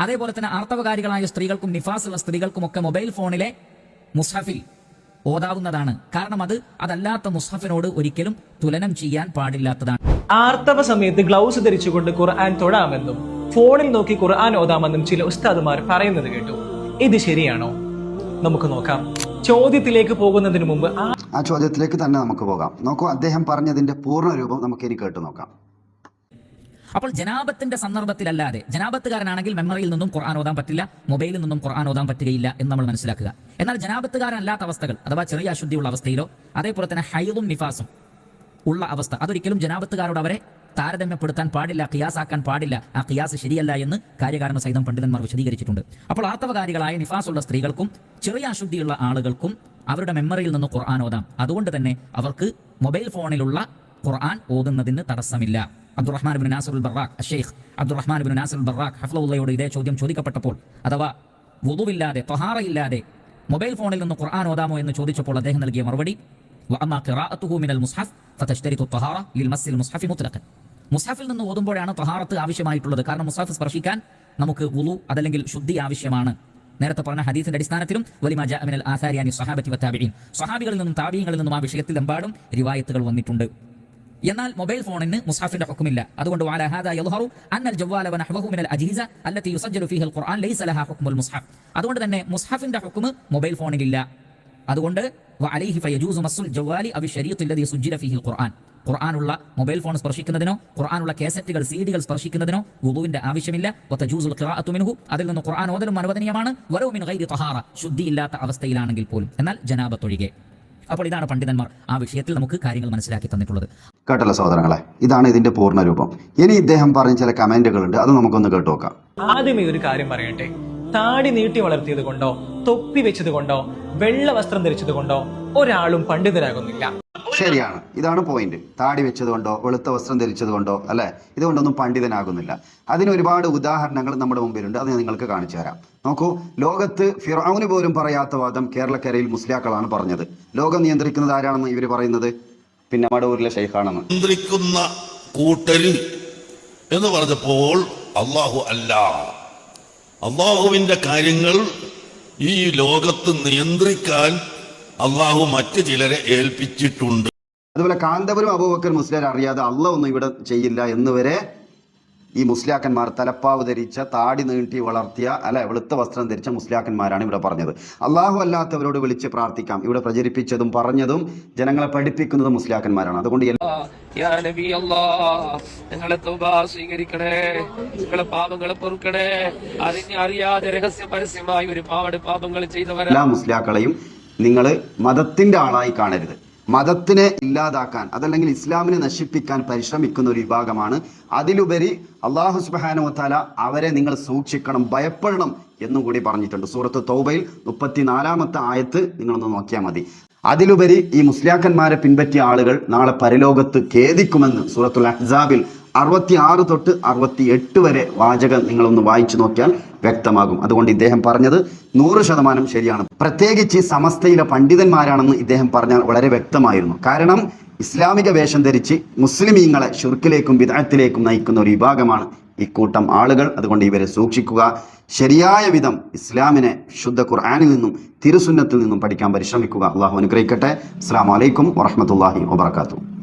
അതേപോലെ തന്നെ ആർത്തവകാരികളായ സ്ത്രീകൾക്കും നിഫാസുള്ള സ്ത്രീകൾക്കുമൊക്കെ മൊബൈൽ ഫോണിലെ മുസ്ഹഫിൽ ഓതാവുന്നതാണ്. കാരണം അത് അതല്ലാത്ത മുസ്ഹഫിനോട് ഒരിക്കലും തുലനം ചെയ്യാൻ പാടില്ലാത്തതാണ്. ആർത്തവ സമയത്ത് ഗ്ലൗസ് ധരിച്ചുകൊണ്ട് ഖുർആൻ തൊടാമെന്നും ഫോണിൽ നോക്കി ഖുർആൻ ഓതാമെന്നും ചില ഉസ്താദുമാർ പറയുന്നത് കേട്ടു. ഇത് ശരിയാണോ? നമുക്ക് നോക്കാം. ചോദ്യത്തിലേക്ക് പോകുന്നതിന് മുമ്പ് ആ ആ ചോദ്യത്തിലേക്ക് തന്നെ നമുക്ക് പോകാം. നോക്കൂ അദ്ദേഹം പറഞ്ഞതിന്റെ പൂർണ രൂപം നമുക്ക് ഇനി കേട്ടു നോക്കാം. അപ്പോൾ ജനാബത്തിന്റെ സന്ദർഭത്തിലല്ലാതെ ജനാബത്തുകാരനാണെങ്കിൽ മെമ്മറിയിൽ നിന്നും ഖുർആൻ ഓതാൻ പറ്റില്ല മൊബൈലിൽ നിന്നും ഖുർആൻ ഓതാൻ പറ്റുകയില്ല എന്ന് നമ്മൾ മനസ്സിലാക്കുക. എന്നാൽ ജനാബത്തുകാരനല്ലാത്ത അവസ്ഥകൾ അഥവാ ചെറിയ അശുദ്ധിയുള്ള അവസ്ഥയിലോ അതേപോലെ തന്നെ ഹൈദും നിഫാസും ഉള്ള അവസ്ഥ അതൊരിക്കലും ജനാബത്തുകാരോട് അവരെ താരതമ്യപ്പെടുത്താൻ പാടില്ല ഖിയാസാക്കാൻ പാടില്ല. ആ ഖിയാസ് ശരിയല്ല എന്ന് കാര്യകാരണ സഹിതം പണ്ഡിതന്മാർ വിശദീകരിച്ചിട്ടുണ്ട്. അപ്പോൾ ആർത്തവകാരികളായ നിഫാസുള്ള സ്ത്രീകൾക്കും ചെറിയ അശുദ്ധിയുള്ള ആളുകൾക്കും അവരുടെ മെമ്മറിയിൽ നിന്ന് ഖുർആൻ ഓതാം. അതുകൊണ്ട് തന്നെ അവർക്ക് മൊബൈൽ ഫോണിലുള്ള ഖുർആൻ ഓതുന്നതിന് തടസ്സമില്ല. Abdurrahman bin Nasser ul Barrak അഷേഖ് Abdurrahman bin Nasser ul Barrak ഹഫ്ലൗള്ളയോട് ഇതേ ചോദ്യം ചോദിക്കപ്പെട്ടപ്പോൾ അഥവാ വുതുവില്ലാതെ തൊഹാറയില്ലാതെ മൊബൈൽ ഫോണിൽ നിന്ന് ഖുർആൻ ഓതാമോ എന്ന് ചോദിച്ചപ്പോൾ അദ്ദേഹം നൽകിയ മറുപടി മുസ്ഹഫിൽ നിന്ന് ഓതുമ്പോഴാണ് തൊഹാറത്ത് ആവശ്യമായിട്ടുള്ളത്. കാരണം മുസ്ഹഫ് സ്പർശിക്കാൻ നമുക്ക് വുളു അതല്ലെങ്കിൽ ശുദ്ധി ആവശ്യമാണ്. നേരത്തെ പറഞ്ഞ ഹദീസിന്റെ അടിസ്ഥാനത്തിലും വലിമജ അമിനൽ ആസാരിയാനി സഹാബത്തി വത്താബിയും സഹാബികളിൽ നിന്നും താബിയങ്ങളിൽ നിന്നും ആ വിഷയത്തിൽ വിഷയത്തിലെമ്പാടും റിവായത്തുകൾ വന്നിട്ടുണ്ട്. എന്നാൽ മൊബൈൽ ഫോണിന് മുസാഫിന്റെ ഹുക്കുമില്ല. അതുകൊണ്ട് അതുകൊണ്ട് തന്നെ മുസാഫിന്റെ ഹുക്കും മൊബൈൽ ഫോണിലില്ല. അതുകൊണ്ട് ഖുർആനുള്ള മൊബൈൽ ഫോൺ സ്പർശിക്കുന്നതിനോ ഖുർആാനുള്ള കേസറ്റുകൾ സീഡികൾ സ്പർശിക്കുന്നതിനോ വുളുവിന്റെ ആവശ്യമില്ല. അതിൽ നിന്ന് ഖുർആൻ ഓതലും അനുവദനീയമാണ്. ശുദ്ധിയില്ലാത്ത അവസ്ഥയിലാണെങ്കിൽ പോലും. എന്നാൽ ജനാബത്തൊഴികെ. അപ്പോൾ ഇതാണ് പണ്ഡിതന്മാർ ആ വിഷയത്തിൽ നമുക്ക് കാര്യങ്ങൾ മനസ്സിലാക്കി തന്നിട്ടുള്ളത്. കേട്ടല്ലോ സഹോദരങ്ങളെ? ഇതാണ് ഇതിന്റെ പൂർണ രൂപം ഇനി ഇദ്ദേഹം പറഞ്ഞ ചില കമന്റുകളുണ്ട്. അത് നമുക്കൊന്ന് കേട്ടു നോക്കാം ആദ്യമേ ഒരു കാര്യം പറയട്ടെ. താടി നീട്ടി വളർത്തിയത് കൊണ്ടോ തൊപ്പി വെച്ചത് കൊണ്ടോ വെള്ള വസ്ത്രം ധരിച്ചത് കൊണ്ടോ ഒരാളും പണ്ഡിതരാകുന്നില്ല. ശരിയാണ്. ഇതാണ് പോയിന്റ് താടി വെച്ചതുകൊണ്ടോ വെളുത്ത വസ്ത്രം ധരിച്ചതുകൊണ്ടോ അല്ലെ? ഇതുകൊണ്ടൊന്നും പണ്ഡിതനാകുന്നില്ല. അതിന് ഒരുപാട് ഉദാഹരണങ്ങൾ നമ്മുടെ മുമ്പിലുണ്ട്. അത് ഞാൻ നിങ്ങൾക്ക് കാണിച്ചു തരാം. നോക്കൂ ലോകത്ത് ഫിറൌന് പോലും പറയാത്ത വാദം കേരളക്കരയിൽ മുസ്ലിയാക്കളാണ് പറഞ്ഞത്. ലോകം നിയന്ത്രിക്കുന്നത് ആരാണെന്ന് ഇവർ പറയുന്നത്? പിന്നെ മടവൂരിലെ ഷെയ്ഖാണെന്ന് നിയന്ത്രിക്കുന്ന കൂട്ടരിൽ എന്ന് പറഞ്ഞപ്പോൾ അള്ളാഹു അല്ല. അള്ളാഹുവിന്റെ കാര്യങ്ങൾ ഈ ലോകത്ത് നിയന്ത്രിക്കാൻ അള്ളാഹു മറ്റു ചിലരെ ഏൽപ്പിച്ചിട്ടുണ്ട്. അതുപോലെ കാന്തപുരം അബൂബക്കർ മുസ്ലിം അറിയാതെ അള്ള ഒന്നും ഇവിടെ ചെയ്യില്ല എന്ന് വരെ ഈ മുസ്ലിയാക്കന്മാർ തലപ്പാവ് ധരിച്ച താടി നീട്ടി വളർത്തിയ അല്ലെ വെളുത്ത വസ്ത്രം ധരിച്ച മുസ്ലിയാക്കന്മാരാണ് ഇവിടെ പറഞ്ഞത്. അള്ളാഹു അല്ലാത്തവരോട് വിളിച്ച് പ്രാർത്ഥിക്കാം. ഇവിടെ പ്രചരിപ്പിച്ചതും പറഞ്ഞതും ജനങ്ങളെ പഠിപ്പിക്കുന്നതും മുസ്ലിയാക്കന്മാരാണ്. അതുകൊണ്ട് തൗബ സ്വീകരിക്കണേ നിങ്ങളെ പാപങ്ങളെ പൊറുക്കണേ. അറിഞ്ഞ് അറിയാതെ രഹസ്യ പരസ്യമായി ഒരുപാട് പാപങ്ങൾ ചെയ്തവരാ എല്ലാ മുസ്ലിയാക്കളെയും നിങ്ങൾ മതത്തിന്റെ ആളായി കാണരുത്. മതത്തിനെ ഇല്ലാതാക്കാൻ അതല്ലെങ്കിൽ ഇസ്ലാമിനെ നശിപ്പിക്കാൻ പരിശ്രമിക്കുന്ന ഒരു വിഭാഗമാണ്. അതിലുപരി അള്ളാഹു സുബാനുവത്താല അവരെ നിങ്ങൾ സൂക്ഷിക്കണം ഭയപ്പെടണം എന്നും കൂടി പറഞ്ഞിട്ടുണ്ട്. സൂറത്ത് തൗബയിൽ മുപ്പത്തിനാലാമത്തെ ആയത്ത് നിങ്ങളൊന്ന് നോക്കിയാൽ മതി. അതിലുപരി ഈ മുസ്ലിയാക്കന്മാരെ പിൻപറ്റിയ ആളുകൾ നാളെ പരലോകത്ത് ഖേദിക്കുമെന്ന് സൂറത്തുൽ അഹ്സാബിൽ അറുപത്തി ആറ് തൊട്ട് അറുപത്തി എട്ട് വരെ വാചകം നിങ്ങളൊന്ന് വായിച്ചു നോക്കിയാൽ വ്യക്തമാകും. അതുകൊണ്ട് ഇദ്ദേഹം പറഞ്ഞത് നൂറ് ശതമാനം ശരിയാണ്. പ്രത്യേകിച്ച് സമസ്തയിലെ പണ്ഡിതന്മാരാണെന്ന് ഇദ്ദേഹം പറഞ്ഞാൽ വളരെ വ്യക്തമായിരുന്നു. കാരണം ഇസ്ലാമിക വേഷം ധരിച്ച് മുസ്ലിമീങ്ങളെ ഷുർക്കിലേക്കും വിദഗ്ധത്തിലേക്കും നയിക്കുന്ന ഒരു വിഭാഗമാണ് ഇക്കൂട്ടം ആളുകൾ. അതുകൊണ്ട് ഇവരെ സൂക്ഷിക്കുക. ശരിയായ വിധം ഇസ്ലാമിനെ ശുദ്ധ ഖുർആാനിൽ നിന്നും തിരുസുന്നത്തിൽ നിന്നും പഠിക്കാൻ പരിശ്രമിക്കുക. അള്ളാഹു അനുഗ്രഹിക്കട്ടെ. അസ്സാം വലൈക്കും വറഹമത്തല്ലാഹി വാബർക്കാത്തു